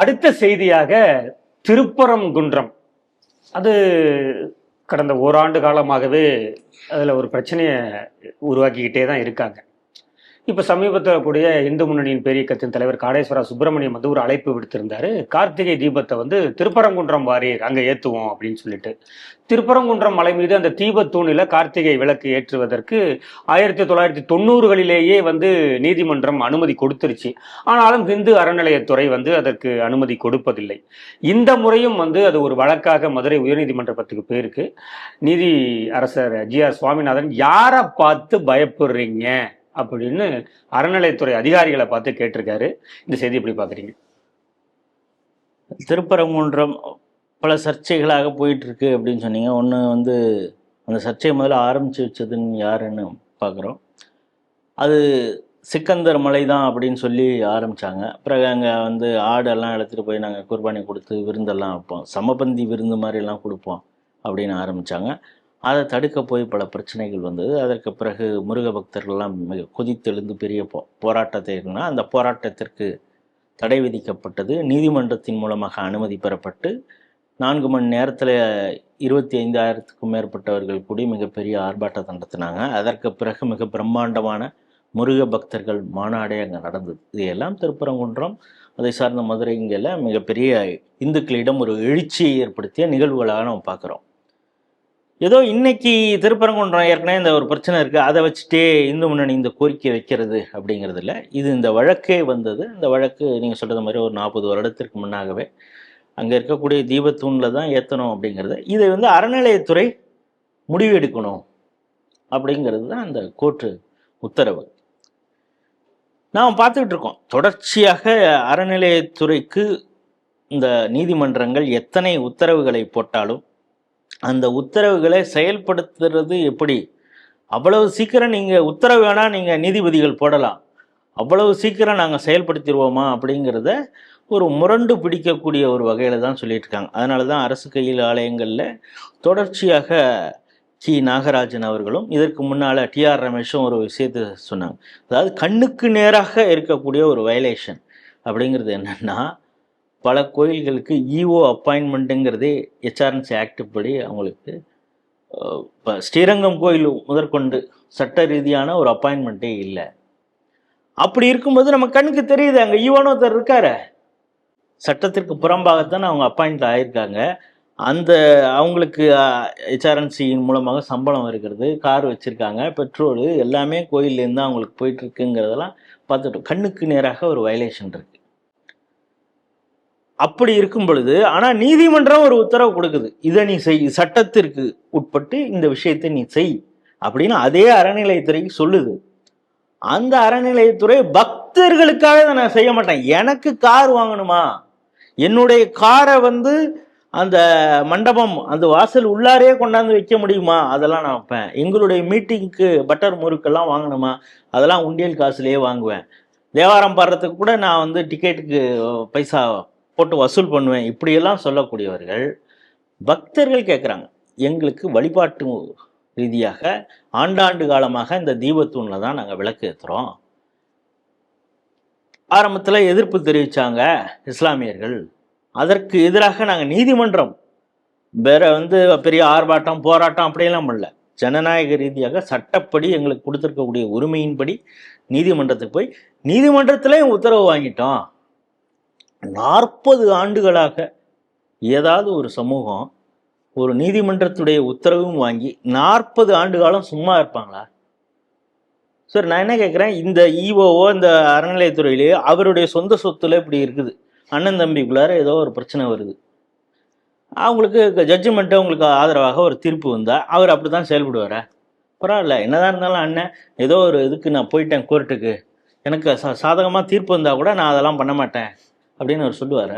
அடுத்த செய்தியாக திருப்பரம் குன்றம். அது கடந்த ஓராண்டு காலமாகவே அதில் ஒரு பிரச்சனையை உருவாக்கிக்கிட்டே தான் இருக்காங்க. இப்போ சமீபத்தில் கூடிய இந்து முன்னணியின் பெரிய கட்சியின் தலைவர் காடேஸ்வரா சுப்பிரமணியம் வந்து ஒரு அழைப்பு விடுத்திருந்தாரு. கார்த்திகை தீபத்தை வந்து திருப்பரங்குன்றம் வாரியர் அங்கே ஏற்றுவோம் அப்படின்னு சொல்லிட்டு. திருப்பரங்குன்றம் மலை மீது அந்த தீபத்தூணில் கார்த்திகை விளக்கு ஏற்றுவதற்கு ஆயிரத்தி தொள்ளாயிரத்தி தொண்ணூறுகளிலேயே வந்து நீதிமன்றம் அனுமதி கொடுத்துருச்சு. ஆனாலும் இந்து அறநிலையத்துறை வந்து அதற்கு அனுமதி கொடுப்பதில்லை. இந்த முறையும் வந்து அது ஒரு வழக்காக மதுரை உயர்நீதிமன்றத்துக்கு போயிருக்கு. நீதி அரசர் ஜி ஆர் சுவாமிநாதன் யாரை பார்த்து பயப்படுறீங்க? அப்படின்னு அறநிலையத்துறை அதிகாரிகளை பார்த்து கேட்டிருக்காரு. இந்த செய்தி எப்படி பார்க்குறீங்க? திருப்பரங்குன்றம் பல சர்ச்சைகளாக போயிட்டுருக்கு அப்படின்னு சொன்னீங்க. ஒன்று வந்து அந்த சர்ச்சையை முதல்ல ஆரம்பித்து வச்சதுன்னு யாருன்னு பார்க்குறோம். அது சிக்கந்தர் மலை தான் அப்படின்னு சொல்லி ஆரம்பித்தாங்க பிறகு அங்கே வந்து ஆடெல்லாம் எடுத்துகிட்டு போய் நாங்கள் குர்பானி கொடுத்து விருந்தெல்லாம் வைப்போம். சமபந்தி விருந்து மாதிரிலாம் கொடுப்போம் அப்படின்னு ஆரம்பித்தாங்க அதை தடுக்க போய் பல பிரச்சனைகள் வந்தது. அதற்கு பிறகு முருக பக்தர்கள்லாம் மிக கொதித்தெழுந்து பெரிய போ போராட்டத்தை இருந்தால் அந்த போராட்டத்திற்கு தடை விதிக்கப்பட்டது. நீதிமன்றத்தின் மூலமாக அனுமதி பெறப்பட்டு நான்கு மணி நேரத்தில் இருபத்தி ஐந்தாயிரத்துக்கும் மேற்பட்டவர்கள் கூடி மிகப்பெரிய ஆர்ப்பாட்டம் நடத்தினாங்க. அதற்கு பிறகு மிக பிரம்மாண்டமான முருக பக்தர்கள் மாநாடே அங்கே நடந்தது. இது எல்லாம் திருப்பரங்குன்றம் அதை சார்ந்த மதுரை மிகப்பெரிய இந்துக்களிடம் ஒரு எழுச்சியை ஏற்படுத்திய நிகழ்வுகளாக நம்ம பார்க்குறோம். ஏதோ இன்னைக்கு திருப்பரங்குன்றம் ஏற்கனவே இந்த ஒரு பிரச்சனை இருக்குது அதை வச்சுட்டே இந்து முன்னணி இந்த கோரிக்கை வைக்கிறது அப்படிங்கிறது இல்லை இது இந்த வழக்கே வந்தது. இந்த வழக்கு நீங்கள் சொல்கிறது மாதிரி ஒரு நாற்பது வருடத்திற்கு முன்னாகவே அங்கே இருக்கக்கூடிய தீபத்தூணில் தான் ஏற்றணும் அப்படிங்கிறது. இதை வந்து அறநிலையத்துறை முடிவு எடுக்கணும் அப்படிங்கிறது தான் அந்த கோர்ட்டு உத்தரவு. நாம் பார்த்துக்கிட்டு இருக்கோம். தொடர்ச்சியாக அறநிலையத்துறைக்கு இந்த நீதிமன்றங்கள் எத்தனை உத்தரவுகளை போட்டாலும் அந்த உத்தரவுகளை செயல்படுத்துறது எப்படி? அவ்வளவு சீக்கிரம் நீங்கள் உத்தரவு வேணால் நீங்கள் நீதிபதிகள் போடலாம். அவ்வளவு சீக்கிரம் நாங்கள் செயல்படுத்திடுவோமா அப்படிங்கிறத ஒரு முரண்டு பிடிக்கக்கூடிய ஒரு வகையில் தான் சொல்லிட்டு அதனால தான் அரசு கையில் ஆலயங்களில் தொடர்ச்சியாக டி நாகராஜன் அவர்களும் இதற்கு முன்னால் டிஆர் ரமேஷும் ஒரு விஷயத்தை சொன்னாங்க. அதாவது கண்ணுக்கு நேராக இருக்கக்கூடிய ஒரு வயலேஷன் அப்படிங்கிறது என்னென்னா பல கோயில்களுக்கு இஓ அப்பாயின்மெண்ட்டுங்கிறதே ஹெச்ஆர்என்சி ஆக்ட் படி அவங்களுக்கு இப்போ ஸ்ரீரங்கம் கோயில் முதற்கொண்டு சட்ட ரீதியான ஒரு அப்பாயின்மெண்ட்டே இல்லை. அப்படி இருக்கும்போது நம்ம கண்ணுக்கு தெரியுது அங்கே ஈவன் ஒருத்தர் இருக்காரு. சட்டத்திற்கு புறம்பாகத்தான் அவங்க அப்பாயிண்ட் ஆகியிருக்காங்க அந்த அவங்களுக்கு ஹெச்ஆர்என்சியின் மூலமாக சம்பளம் இருக்கிறது கார் வச்சுருக்காங்க பெட்ரோல் எல்லாமே கோயிலேருந்து தான் அவங்களுக்கு போயிட்டுருக்குங்கிறதெல்லாம் பார்த்துட்டோம். கண்ணுக்கு நேராக ஒரு வயலேஷன் இருக்குது அப்படி இருக்கும் பொழுது ஆனால் நீதிமன்றம் ஒரு உத்தரவு கொடுக்குது. இதை நீ செய் சட்டத்திற்கு உட்பட்டு இந்த விஷயத்தை நீ செய் அப்படின்னு அதே அறநிலையத்துறைக்கு சொல்லுது. அந்த அறநிலையத்துறை பக்தர்களுக்காக இதை நான் செய்ய மாட்டேன். எனக்கு கார் வாங்கணுமா? என்னுடைய காரை வந்து அந்த மண்டபம் அந்த வாசல் உள்ளாரே கொண்டாந்து வைக்க முடியுமா? அதெல்லாம் நான் வைப்பேன். எங்களுடைய மீட்டிங்க்கு பட்டர் முறுக்கெல்லாம் வாங்கணுமா? அதெல்லாம் உண்டியல் காசுலேயே வாங்குவேன். தேவாரம் பாடுறதுக்கு கூட நான் வந்து டிக்கெட்டுக்கு பைசா போட்டு வசூல் பண்ணுவேன் இப்படியெல்லாம் சொல்லக்கூடியவர்கள் பக்தர்கள் கேட்குறாங்க எங்களுக்கு வழிபாட்டு ரீதியாக ஆண்டாண்டு காலமாக இந்த தீபத்தூணில் தான் நாங்கள் விளக்கு ஏற்றுறோம் ஆரம்பத்தில் எதிர்ப்பு தெரிவித்தாங்க இஸ்லாமியர்கள். அதற்கு எதிராக நாங்கள் நீதிமன்றம் வேற வந்து பெரிய ஆர்ப்பாட்டம் போராட்டம் அப்படியெல்லாம் பண்ணல. ஜனநாயக ரீதியாக சட்டப்படி எங்களுக்கு கொடுத்துருக்கக்கூடிய உரிமையின்படி நீதிமன்றத்துக்கு போய் நீதிமன்றத்தில் உத்தரவு வாங்கிட்டோம். நாற்பது ஆண்டுகளாக ஏதாவது ஒரு சமூகம் ஒரு நீதிமன்றத்துடைய உத்தரவும் வாங்கி நாற்பது ஆண்டு காலம் சும்மா இருப்பாங்களா? சார் நான் என்ன கேட்குறேன் இந்த இஓஓ இந்த அறநிலையத்துறையிலேயே அவருடைய சொந்த சொத்துல இப்படி இருக்குது. அண்ணன் தம்பிக்குள்ளார ஏதோ ஒரு பிரச்சனை வருது. அவங்களுக்கு ஜட்ஜ்மெண்ட்டு உங்களுக்கு ஆதரவாக ஒரு தீர்ப்பு வந்தால் அவர் அப்படி தான் செயல்படுவாரா? பரவாயில்ல. என்னதான் இருந்தாலும் அண்ணன் ஏதோ ஒரு இதுக்கு நான் போயிட்டேன் கோர்ட்டுக்கு எனக்கு சா சாதகமாக தீர்ப்பு வந்தால் கூட நான் அதெல்லாம் பண்ண மாட்டேன். அப்படின்னு அவர் சொல்லுவார்.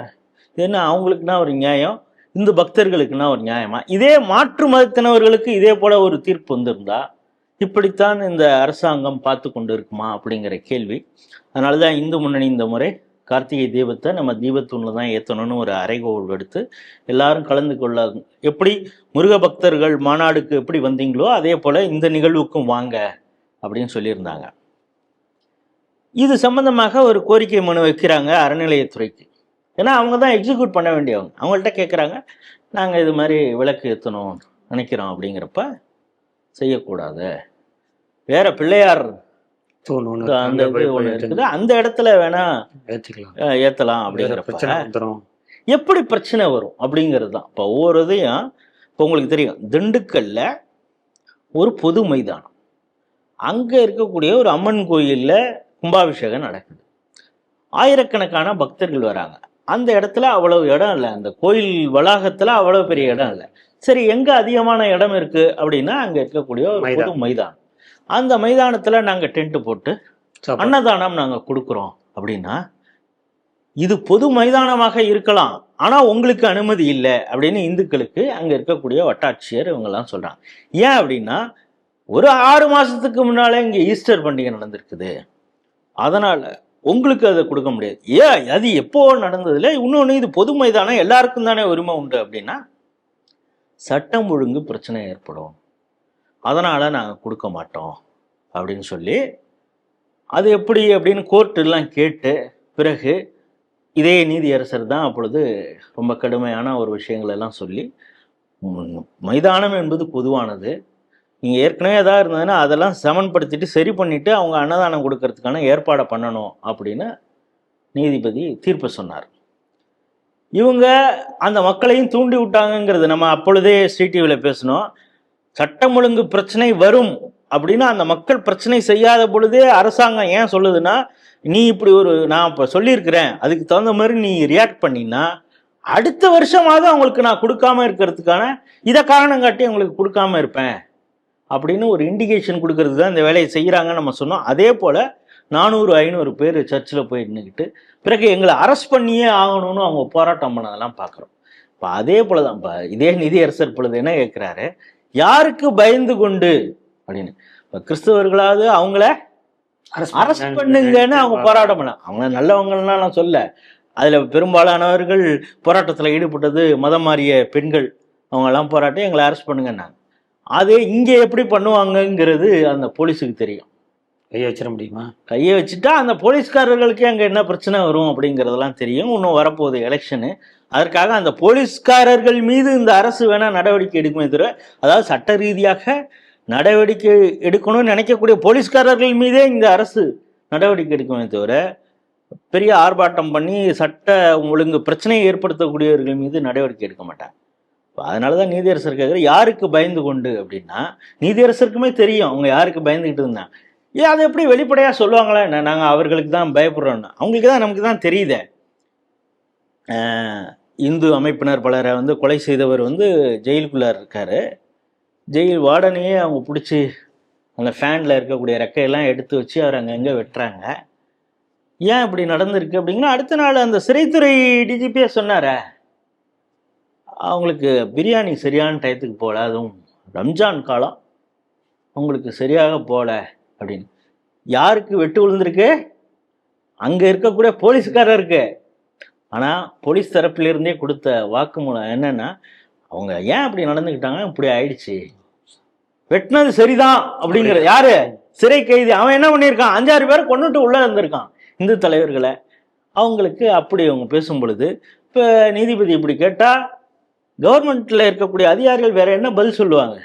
இது என்ன அவங்களுக்குன்னா ஒரு நியாயம் இந்து பக்தர்களுக்குனா ஒரு நியாயமா? இதே மாற்று மதத்தினவர்களுக்கு இதே போல ஒரு தீர்ப்பு வந்திருந்தா இப்படித்தான் இந்த அரசாங்கம் பார்த்து கொண்டு இருக்குமா அப்படிங்கிற கேள்வி. அதனால தான் இந்து முன்னணி இந்த முறை கார்த்திகை தீபத்தை நம்ம தீபத்தூணில் தான் ஏற்றணும்னு ஒரு அறைகோல் எடுத்து எல்லாரும் கலந்து கொள்ள எப்படி முருக பக்தர்கள் மாநாடுக்கு எப்படி வந்தீங்களோ அதே போல் இந்த நிகழ்வுக்கும் வாங்க அப்படின்னு சொல்லியிருந்தாங்க. இது சம்பந்தமாக ஒரு கோரிக்கை மனு வைக்கிறாங்க அறநிலையத்துறைக்கு. ஏன்னா அவங்க தான் எக்ஸிக்யூட் பண்ண வேண்டியவங்க. அவங்கள்ட்ட கேட்குறாங்க நாங்கள் இது மாதிரி விளக்கு ஏற்றணும் நினைக்கிறோம் அப்படிங்கிறப்ப செய்யக்கூடாது. வேற பிள்ளையார் அந்த இது ஒன்று இருக்குது. அந்த இடத்துல வேணா பிரச்சனை வந்துரும். எப்படி பிரச்சனை வரும் அப்படிங்கிறது தான். இப்போ ஒவ்வொரு இதையும் இப்போ உங்களுக்கு தெரியும் திண்டுக்கல்ல ஒரு பொது மைதானம். அங்கே இருக்கக்கூடிய ஒரு அம்மன் கோயிலில் கும்பாபிஷேகம் நடக்குது. ஆயிரக்கணக்கான பக்தர்கள் வராங்க. அந்த இடத்துல அவ்வளவு இடம் இல்லை. அந்த கோயில் வளாகத்தில் அவ்வளவு பெரிய இடம் இல்லை. சரி எங்கே அதிகமான இடம் இருக்குது அப்படின்னா அங்கே இருக்கக்கூடிய ஒரு மைதானம். அந்த மைதானத்தில் நாங்கள் டென்ட் போட்டு. அன்னதானம் நாங்கள் கொடுக்குறோம் அப்படின்னா இது பொது மைதானமாக இருக்கலாம். ஆனால் உங்களுக்கு அனுமதி இல்லை அப்படின்னு இந்துக்களுக்கு அங்கே இருக்கக்கூடிய வட்டாட்சியர் இவங்கெல்லாம் சொல்கிறாங்க ஏன் அப்படின்னா ஒரு ஆறு மாதத்துக்கு முன்னாலே இங்கே ஈஸ்டர் பண்டிகை நடந்திருக்குது. அதனால் உங்களுக்கு அதை கொடுக்க முடியாது. ஏன்? அது எப்போ நடந்ததில்ல இன்னொன்று இது பொது மைதானம் எல்லாருக்கும் தானே உரிமை உண்டு அப்படின்னா சட்டம் ஒழுங்கு பிரச்சனை ஏற்படும். அதனால் நாங்கள் கொடுக்க மாட்டோம் அப்படின்னு சொல்லி அது எப்படி அப்படின்னு கோர்ட்டெல்லாம் கேட்டு பிறகு இதே நீதியரசர் தான் அப்பொழுது ரொம்ப கடுமையான ஒரு விஷயங்களெல்லாம் சொல்லி மைதானம் என்பது பொதுவானது. நீங்கள் ஏற்கனவே எதாவது இருந்ததுன்னா அதெல்லாம் சமன்படுத்திட்டு சரி பண்ணிவிட்டு அவங்க அன்னதானம் கொடுக்கறதுக்கான ஏற்பாடை பண்ணணும் அப்படின்னு நீதிபதி தீர்ப்பு சொன்னார். இவங்க அந்த மக்களையும் தூண்டி விட்டாங்கங்கிறது நம்ம அப்பொழுதே சிடிவியில் பேசணும் பேசினோம். சட்டம் ஒழுங்கு பிரச்சனை வரும் அப்படின்னா அந்த மக்கள் பிரச்சனை செய்யாத பொழுதே அரசாங்கம் ஏன் சொல்லுதுன்னா நீ இப்படி ஒரு நான் இப்போ சொல்லியிருக்கிறேன். அதுக்கு தகுந்த மாதிரி நீ ரியாக்ட் பண்ணினா அடுத்த வருஷமாவது அவங்களுக்கு நான் கொடுக்காம இருக்கிறதுக்கான இதை காரணம் காட்டி அவங்களுக்கு கொடுக்காம இருப்பேன். அப்படின்னு ஒரு இண்டிகேஷன் கொடுக்கறது தான் இந்த வேலையை செய்கிறாங்கன்னு நம்ம சொன்னோம். அதே போல் நானூறு ஐநூறு பேர் சர்ச்சில் போய் நின்றுக்கிட்டு பிறகு எங்களை அரெஸ்ட் பண்ணியே ஆகணும்னு அவங்க போராட்டம் பண்ணதெல்லாம் பார்க்குறோம். இப்போ அதே போல தான் இப்போ இதே நிதியரசர் பொழுது என்ன கேட்குறாரு? யாருக்கு பயந்து கொண்டு? அப்படின்னு. இப்போ கிறிஸ்தவர்களாவது அவங்கள அரெஸ்ட் பண்ணுங்கன்னு அவங்க போராட்டம் பண்ண அவங்க நல்லவங்கலாம் நான் சொல்ல அதில் பெரும்பாலானவர்கள் போராட்டத்தில் ஈடுபட்டது மதம் மாறிய பெண்கள். அவங்கெல்லாம் போராட்டம் எங்களை அரெஸ்ட் பண்ணுங்கன்னாங்க. அதே இங்கே எப்படி பண்ணுவாங்கங்கிறது அந்த போலீஸுக்கு தெரியும். கையை வச்சிட முடியுமா? கையை வச்சுட்டா அந்த போலீஸ்காரர்களுக்கு அங்கே என்ன பிரச்சனை வரும் அப்படிங்கிறதெல்லாம் தெரியும். இன்னும் வரப்போகுது எலெக்ஷனு அதற்காக அந்த போலீஸ்காரர்கள் மீது இந்த அரசு வேணால் நடவடிக்கை எடுக்குமே தவிர அதாவது சட்ட ரீதியாக நடவடிக்கை எடுக்கணும்னு நினைக்கக்கூடிய போலீஸ்காரர்கள் மீதே இந்த அரசு நடவடிக்கை எடுக்குமே தவிர பெரிய ஆர்ப்பாட்டம் பண்ணி சட்ட ஒழுங்கு பிரச்சனையை ஏற்படுத்தக்கூடியவர்கள் மீது நடவடிக்கை எடுக்க மாட்டாங்க. அதனால தான் நீதியரசர் கேட்குற யாருக்கு பயந்து கொண்டு அப்படின்னா நீதியரசருக்குமே தெரியும் அவங்க யாருக்கு பயந்துக்கிட்டு இருந்தாங்க ஏன் அதை எப்படி வெளிப்படையாக சொல்லுவாங்களா? என்ன நாங்கள் அவர்களுக்கு தான் பயப்படுறோன்னு அவங்களுக்கு தான் நமக்கு தான் தெரியுதே. இந்து அமைப்பினர் பலரை வந்து கொலை செய்தவர் வந்து ஜெயிலுக்குள்ளார் இருக்கார். ஜெயில் வார்டனையே அவங்க பிடிச்சி அந்த ஃபேனில் இருக்கக்கூடிய ரெக்கையெல்லாம் எடுத்து வச்சு அவர் அங்கங்கே வெட்டுறாங்க. ஏன் இப்படி நடந்திருக்கு அப்படிங்கன்னா அடுத்த நாள் அந்த சிறைத்துறை டிஜிபியே சொன்னாரே அவங்களுக்கு பிரியாணி சரியான டயத்துக்கு போகல அதுவும் ரம்ஜான் காலம். அவங்களுக்கு சரியாக போகல அப்படின்னு. யாருக்கு வெட்டு விழுந்திருக்கு? அங்கே இருக்கக்கூடிய போலீஸ்காரருக்கு. ஆனால் போலீஸ் தரப்பிலிருந்தே கொடுத்த வாக்குமூலம் என்னன்னா அவங்க ஏன் அப்படி நடந்துக்கிட்டாங்க? இப்படி ஆயிடுச்சு. வெட்டினது சரிதான் அப்படிங்கிற யாரு? சிறை கைதி. அவன் என்ன பண்ணியிருக்கான்? அஞ்சாறு பேர் கொண்டுட்டு உள்ள இருந்திருக்கான். இந்து தலைவர்களை. அவங்களுக்கு அப்படி அவங்க பேசும் பொழுது இப்போ நீதிபதி இப்படி கேட்டால் கவர்மெண்ட்டில் இருக்கக்கூடிய அதிகாரிகள் வேற என்ன பதில் சொல்லுவாங்க?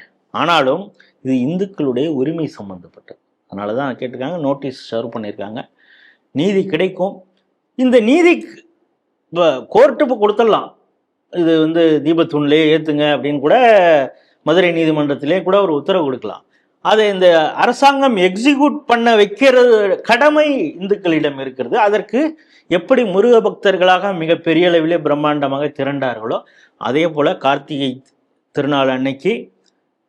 ஆனாலும் இது இந்துக்களுடைய உரிமை சம்பந்தப்பட்டது. அதனால தான் கேட்டிருக்காங்க நோட்டீஸ் சர்வ் பண்ணியிருக்காங்க. நீதி கிடைக்கும். இந்த நீதி கோர்ட்டுக்கு கோர்ட்டு இப்போ கொடுத்துடலாம். இது வந்து தீபத்தூண்லேயே ஏற்றுங்க அப்படின்னு கூட மதுரை நீதிமன்றத்திலே கூட ஒரு உத்தரவு கொடுக்கலாம். அதை இந்த அரசாங்கம் எக்ஸிக்யூட் பண்ண வைக்கிறது கடமை இந்துக்களிடம் இருக்கிறது. அதற்கு எப்படி முருக பக்தர்களாக மிக பெரிய அளவிலே பிரம்மாண்டமாக திரண்டார்களோ அதே போல் கார்த்திகை திருநாள் அன்னைக்கு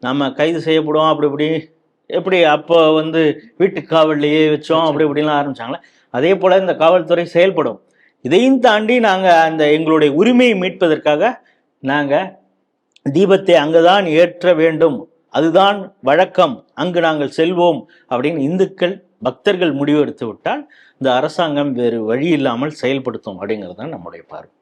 நம்ம கைது செய்யப்படுவோம் அப்படி இப்படி எப்படி அப்போ வந்து வீட்டு காவல்லையே வச்சோம் அப்படி இப்படிலாம் ஆரம்பிச்சாங்களே? அதே போல் இந்த காவல்துறை செயல்படும். இதையும் தாண்டி நாங்கள் அந்த எங்களுடைய உரிமையை மீட்பதற்காக நாங்கள் தீபத்தை அங்குதான் ஏற்ற வேண்டும். அதுதான் வழக்கம். அங்கு நாங்கள் செல்வோம் அப்படின்னு இந்துக்கள் பக்தர்கள் முடிவெடுத்து விட்டால் இந்த அரசாங்கம் வேறு வழி இல்லாமல் செயல்படுத்தும் அப்படிங்கிறது தான் நம்முடைய பார்வை.